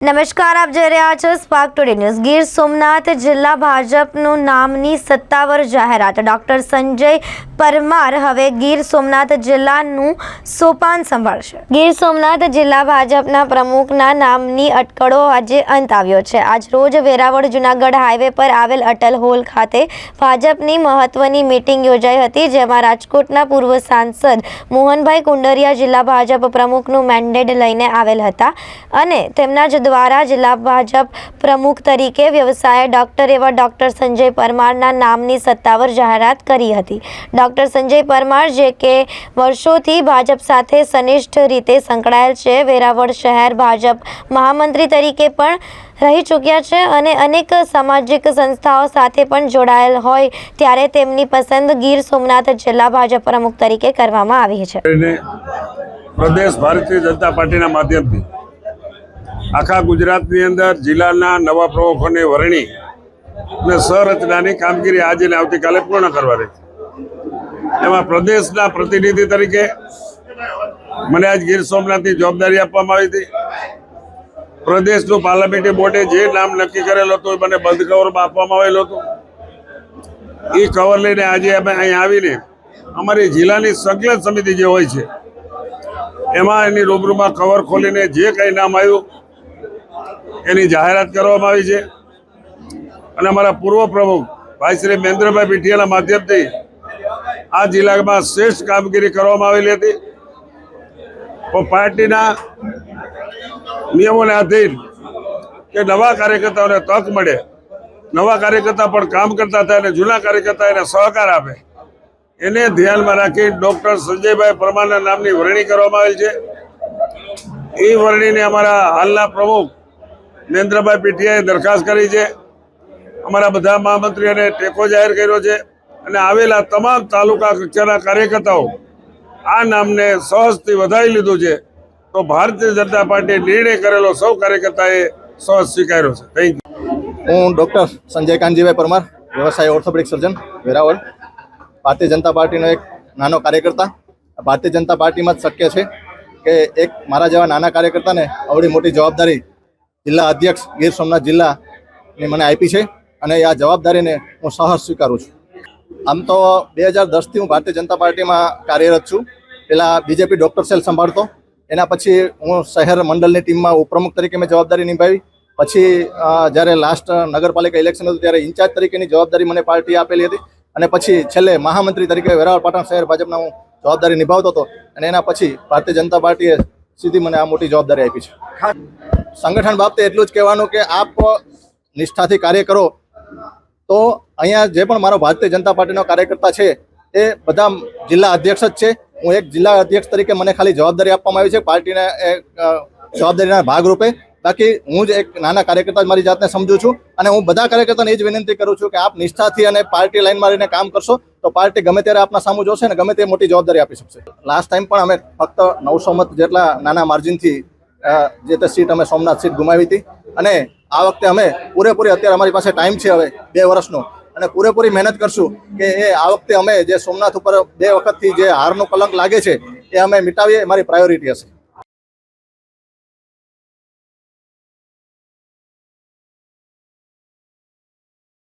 નમસ્કાર, આપ જોઈ રહ્યા છો Spark Today News Gir Somnath જિલ્લા ભાજપનું નામની સત્તાવાર જાહેરાત. ડોક્ટર સંજય પરમાર હવે ગીર સોમનાથ જિલ્લાનું સોપાન સંભાળશે. ગીર સોમનાથ જિલ્લા ભાજપના પ્રમુખના નામની અટકળો આજે અંત આવ્યો છે. આજ રોજ વેરાવળ જુનાગઢ હાઈવે પર આવેલ અટલ હોલ ખાતે ભાજપની મહત્વની મીટિંગ યોજાઈ હતી, જેમાં રાજકોટના પૂર્વ સાંસદ મોહનભાઈ કુંડરિયા જિલ્લા ભાજપ પ્રમુખનું મેન્ડેટ લઈને આવેલ હતા અને તેમના જ દ્વારા જિલ્લા ભાજપ પ્રમુખ તરીકે વ્યવસાય ડોક્ટર એવા ડોક્ટર સંજય પરમારના નામની સત્તાવાર જાહેરાત કરી હતી. ડોક્ટર સંજય પરમાર જે કે વર્ષોથી ભાજપ સાથે સનિષ્ઠ રીતે સંકળાયેલ છે, વેરાવળ શહેર ભાજપ મહામંત્રી તરીકે પણ રહી ચૂક્યા છે અને અનેક સામાજિક સંસ્થાઓ સાથે પણ જોડાયેલ હોય ત્યારે તેમની પસંદ ગીર સોમનાથ જિલ્લા ભાજપ પ્રમુખ તરીકે કરવામાં આવી છે. પ્રદેશ ભારતીય જનતા પાર્ટીના માધ્યમથી આખા ગુજરાતની અંદર જિલ્લાના નવા પ્રમુખોની વરણી અને સંરચનાની કામગીરી આજે ને આવતીકાલે પૂર્ણ કરવાની એમાં પ્રદેશના પ્રતિનિધિ તરીકે મને આજ ગીર સોમનાથની જવાબદારી આપવામાં આવી હતી. પ્રદેશનું પાર્લામેન્ટરી બોર્ડે જે નામ નક્કી કરેલું હતું મને બંધ કવરમાં આપવામાં આવેલું હતું. એ કવર લઈને આજે અમે અહીં આવીને અમારી જિલ્લાની સંકલન સમિતિ જે હોય છે, એમાં એની રૂબરૂમાં કવર ખોલીને જે કંઈ નામ આવ્યું એની જાહેરાત કરવામાં આવી છે. અને અમારા પૂર્વ પ્રમુખ ભાઈ શ્રી મહેન્દ્રભાઈ પીઠિયાના માધ્યમથી આ જિલ્લામાં શ્રેષ્ઠ કામગીરી કરવામાં આવેલી હતી. પાર્ટીના નિયમોને આધીન કે નવા કાર્યકર્તાઓને તક મળે, નવા કાર્યકર્તા પણ કામ કરતા થાય અને જૂના કાર્યકર્તા એને સહકાર આપે, એને ધ્યાનમાં રાખી ડૉક્ટર સંજયભાઈ પરમારના નામની વરણી કરવામાં આવેલ છે. એ વરણીને અમારા હાલના પ્રમુખ નરેન્દ્રભાઈ પીઠિયાએ દરખાસ્ત કરી છે. અમારા બધા મહામંત્રીઓને ટેકો જાહેર કર્યો છે અને આવેલા તમામ તાલુકા કક્ષાના કાર્યકર્તાઓ આ નામને સહજથી વધારી લીધું છે. તો ભારતીય જનતા પાર્ટીએ નિર્ણય કરેલો સૌ કાર્યકર્તાએ સહજ સ્વીકાર્યો છે. થેન્ક યુ હું ડૉક્ટર સંજય કાનજીભાઈ પરમાર, વ્યવસાય ઓર્થોપેડિક સર્જન, વેરાવળ. ભારતીય જનતા પાર્ટીનો એક નાનો કાર્યકર્તા. ભારતીય જનતા પાર્ટીમાં જ શક્ય છે કે એક મારા જેવા નાના કાર્યકર્તાને આવડી મોટી જવાબદારી જિલ્લા અધ્યક્ષ ગીર સોમનાથ જિલ્લાની મને આપી છે અને આ જવાબદારીને હું સહર્ષ સ્વીકારું છું. આમ તો બે હજાર દસથી હું ભારતીય જનતા પાર્ટીમાં કાર્યરત છું. પહેલાં બીજેપી ડૉક્ટર સેલ સંભાળતો. એના પછી હું શહેર મંડળની ટીમમાં ઉપપ્રમુખ તરીકે મેં જવાબદારી નિભાવી. પછી જ્યારે લાસ્ટ નગરપાલિકા ઇલેક્શન હતું ત્યારે ઇન્ચાર્જ તરીકેની જવાબદારી મને પાર્ટી આપેલી હતી. અને પછી છેલ્લે મહામંત્રી તરીકે વેરાવળ પાટણ શહેર ભાજપના હું જવાબદારી નિભાવતો હતો. અને એના પછી ભારતીય જનતા પાર્ટીએ સીધી મને આ મોટી જવાબદારી આપી છે. સંગઠન બાબતે એટલું જ કહેવાનું કે આપ નિષ્ઠાથી કાર્ય કરો. તો અહીંયા જે પણ મારો ભારતીય જનતા પાર્ટીનો કાર્યકર્તા છે, એ બધા જિલ્લા અધ્યક્ષ જ છે. હું એક જિલ્લા અધ્યક્ષ તરીકે મને ખાલી જવાબદારી આપવામાં આવી છે, પાર્ટીના જવાબદારીના ભાગરૂપે. બાકી હું જ એક નાના કાર્યકર્તા મારી જાતને સમજુ છું અને હું બધા કાર્યકર્તાને એ જ વિનંતી કરું છું કે આપ નિષ્ઠાથી અને પાર્ટી લાઈનમાં રહીને કામ કરશો, તો પાર્ટી ગમે ત્યારે આપના સામું જોશે ને ગમે તે મોટી જવાબદારી આપી શકશે. લાસ્ટ ટાઈમ પણ અમે ફક્ત નવસો મત જેટલા નાના માર્જિનથી જે તે સીટ અમે સોમનાથ સીટ ગુમાવી હતી. અને આ વખતે અમે પૂરેપૂરી અત્યારે અમારી પાસે ટાઈમ છે હવે, બે વર્ષનો. અને પૂરેપૂરી મહેનત કરશું કે એ આ વખતે અમે જે સોમનાથ ઉપર બે વખતથી જે હારનો કલંક લાગે છે, એ અમે મિટાવીએ, મારી પ્રાયોરિટી હશે.